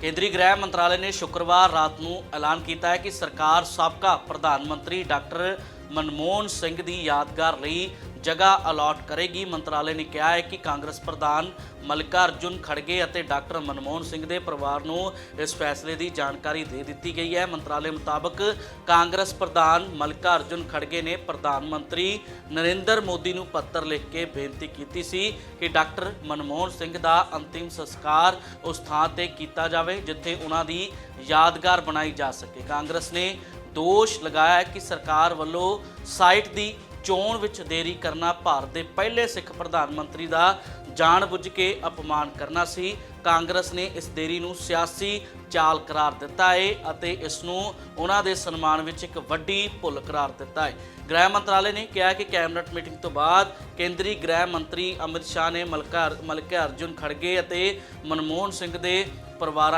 ਕੇਂਦਰੀ ਗ੍ਰਹਿ ਮੰਤਰਾਲੇ ਨੇ ਸ਼ੁੱਕਰਵਾਰ ਰਾਤ ਨੂੰ ਐਲਾਨ ਕੀਤਾ ਹੈ ਕਿ ਸਰਕਾਰ ਸਾਬਕਾ ਪ੍ਰਧਾਨ ਮੰਤਰੀ ਡਾਕਟਰ ਮਨਮੋਹਨ ਸਿੰਘ ਦੀ ਯਾਦਗਾਰ ਲਈ ਜਗ੍ਹਾ ਅਲਾਟ ਕਰੇਗੀ। ਮੰਤਰਾਲੇ ਨੇ ਕਿਹਾ ਹੈ ਕਿ ਕਾਂਗਰਸ ਪ੍ਰਧਾਨ ਮਲਿਕਾ ਅਰਜੁਨ ਖੜਗੇ ਅਤੇ ਡਾਕਟਰ ਮਨਮੋਹਨ ਸਿੰਘ ਦੇ ਪਰਿਵਾਰ ਨੂੰ ਇਸ ਫੈਸਲੇ ਦੀ ਜਾਣਕਾਰੀ ਦੇ ਦਿੱਤੀ ਗਈ ਹੈ। ਮੰਤਰਾਲੇ ਮੁਤਾਬਕ ਕਾਂਗਰਸ ਪ੍ਰਧਾਨ ਮਲਿਕਾ ਅਰਜੁਨ ਖੜਗੇ ਨੇ ਪ੍ਰਧਾਨ ਮੰਤਰੀ ਨਰਿੰਦਰ ਮੋਦੀ ਨੂੰ ਪੱਤਰ ਲਿਖ ਕੇ ਬੇਨਤੀ ਕੀਤੀ ਸੀ ਕਿ ਡਾਕਟਰ ਮਨਮੋਹਨ ਸਿੰਘ ਦਾ ਅੰਤਿਮ ਸੰਸਕਾਰ ਉਸ ਥਾਂ ਤੇ ਕੀਤਾ ਜਾਵੇ, ਜਿੱਥੇ ਉਹਨਾਂ ਦੀ ਯਾਦਗਾਰ ਬਣਾਈ ਜਾ ਸਕੇ। ਕਾਂਗਰਸ ਨੇ ਦੋਸ਼ ਲਗਾਇਆ ਕਿ ਸਰਕਾਰ ਵੱਲੋਂ ਸਾਈਟ ਦੀ ਚੋਣ ਵਿੱਚ ਦੇਰੀ ਕਰਨਾ ਭਾਰਤ ਦੇ ਪਹਿਲੇ ਸਿੱਖ ਪ੍ਰਧਾਨ ਮੰਤਰੀ ਦਾ ਜਾਣਬੁੱਝ ਕੇ ਅਪਮਾਨ ਕਰਨਾ ਸੀ। ਕਾਂਗਰਸ ਨੇ ਇਸ ਦੇਰੀ ਨੂੰ ਸਿਆਸੀ ਚਾਲ ਕਰਾਰ ਦਿੱਤਾ ਹੈ ਅਤੇ ਇਸ ਨੂੰ ਉਹਨਾਂ ਦੇ ਸਨਮਾਨ ਵਿੱਚ ਇੱਕ ਵੱਡੀ ਭੁੱਲ ਕਰਾਰ ਦਿੱਤਾ ਹੈ ਗ੍ਰਹਿ ਮੰਤਰਾਲੇ ਨੇ ਕਿਹਾ ਕਿ ਕੈਬਨਿਟ ਮੀਟਿੰਗ ਤੋਂ ਬਾਅਦ ਕੇਂਦਰੀ ਗ੍ਰਹਿ ਮੰਤਰੀ ਅਮਿਤ ਸ਼ਾਹ ਨੇ ਮਲਕਾ ਮਲਕਾ ਅਰਜੁਨ ਖੜਗੇ ਅਤੇ ਮਨਮੋਹਨ ਸਿੰਘ ਦੇ ਪਰਿਵਾਰਾਂ